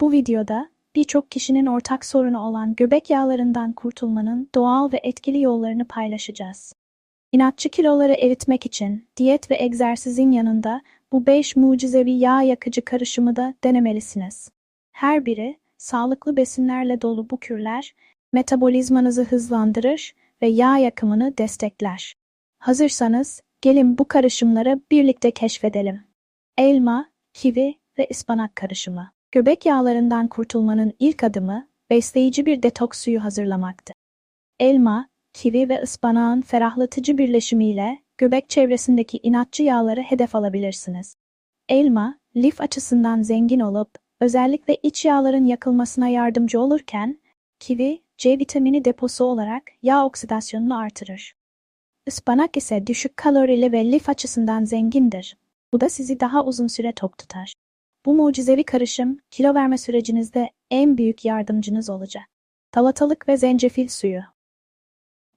Bu videoda birçok kişinin ortak sorunu olan göbek yağlarından kurtulmanın doğal ve etkili yollarını paylaşacağız. İnatçı kiloları eritmek için diyet ve egzersizin yanında bu 5 mucizevi yağ yakıcı karışımı da denemelisiniz. Her biri sağlıklı besinlerle dolu bu kürler metabolizmanızı hızlandırır ve yağ yakımını destekler. Hazırsanız gelin bu karışımları birlikte keşfedelim. Elma, kivi ve ıspanak karışımı. Göbek yağlarından kurtulmanın ilk adımı besleyici bir detoks suyu hazırlamaktı. Elma, kivi ve ıspanağın ferahlatıcı birleşimiyle göbek çevresindeki inatçı yağları hedef alabilirsiniz. Elma, lif açısından zengin olup özellikle iç yağların yakılmasına yardımcı olurken, kivi, C vitamini deposu olarak yağ oksidasyonunu artırır. Ispanak ise düşük kalorili ve lif açısından zengindir. Bu da sizi daha uzun süre tok tutar. Bu mucizevi karışım kilo verme sürecinizde en büyük yardımcınız olacak. Salatalık ve zencefil suyu.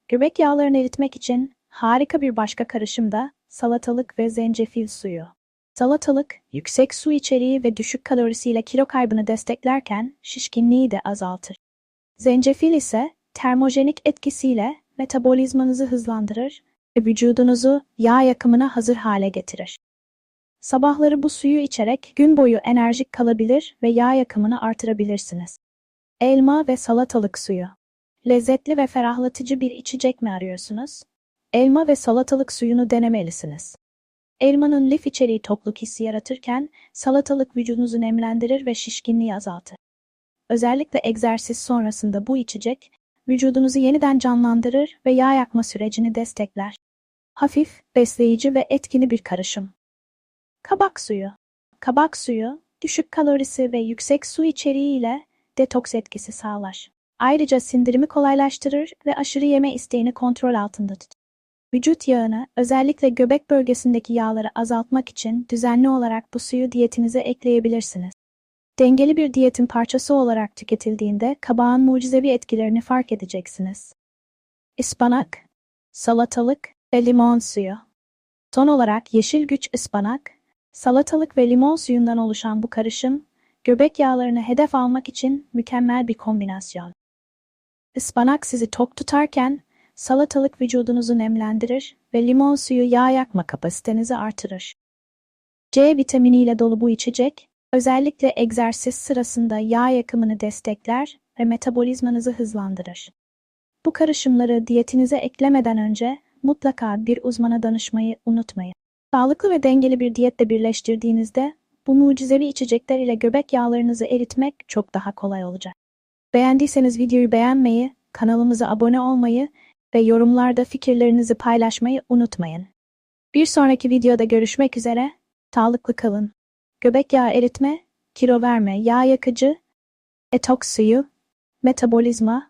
Göbek yağlarını eritmek için harika bir başka karışım da salatalık ve zencefil suyu. Salatalık, yüksek su içeriği ve düşük kalorisiyle kilo kaybını desteklerken şişkinliği de azaltır. Zencefil ise termojenik etkisiyle metabolizmanızı hızlandırır ve vücudunuzu yağ yakımına hazır hale getirir. Sabahları bu suyu içerek gün boyu enerjik kalabilir ve yağ yakımını artırabilirsiniz. Elma ve salatalık suyu. Lezzetli ve ferahlatıcı bir içecek mi arıyorsunuz? Elma ve salatalık suyunu denemelisiniz. Elmanın lif içeriği tokluk hissi yaratırken salatalık vücudunuzu nemlendirir ve şişkinliği azaltır. Özellikle egzersiz sonrasında bu içecek vücudunuzu yeniden canlandırır ve yağ yakma sürecini destekler. Hafif, besleyici ve etkili bir karışım. Kabak suyu. Kabak suyu, düşük kalorisi ve yüksek su içeriği ile detoks etkisi sağlar. Ayrıca sindirimi kolaylaştırır ve aşırı yeme isteğini kontrol altında tutar. Vücut yağını, özellikle göbek bölgesindeki yağları azaltmak için düzenli olarak bu suyu diyetinize ekleyebilirsiniz. Dengeli bir diyetin parçası olarak tüketildiğinde kabağın mucizevi etkilerini fark edeceksiniz. Ispanak, salatalık ve limon suyu. Son olarak yeşil güç ıspanak, salatalık ve limon suyundan oluşan bu karışım, göbek yağlarını hedef almak için mükemmel bir kombinasyon. Ispanak sizi tok tutarken, salatalık vücudunuzu nemlendirir ve limon suyu yağ yakma kapasitenizi artırır. C vitaminiyle dolu bu içecek, özellikle egzersiz sırasında yağ yakımını destekler ve metabolizmanızı hızlandırır. Bu karışımları diyetinize eklemeden önce mutlaka bir uzmana danışmayı unutmayın. Sağlıklı ve dengeli bir diyetle birleştirdiğinizde bu mucizevi içecekler ile göbek yağlarınızı eritmek çok daha kolay olacak. Beğendiyseniz videoyu beğenmeyi, kanalımıza abone olmayı ve yorumlarda fikirlerinizi paylaşmayı unutmayın. Bir sonraki videoda görüşmek üzere, sağlıklı kalın. Göbek yağı eritme, kilo verme, yağ yakıcı, etoks suyu, metabolizma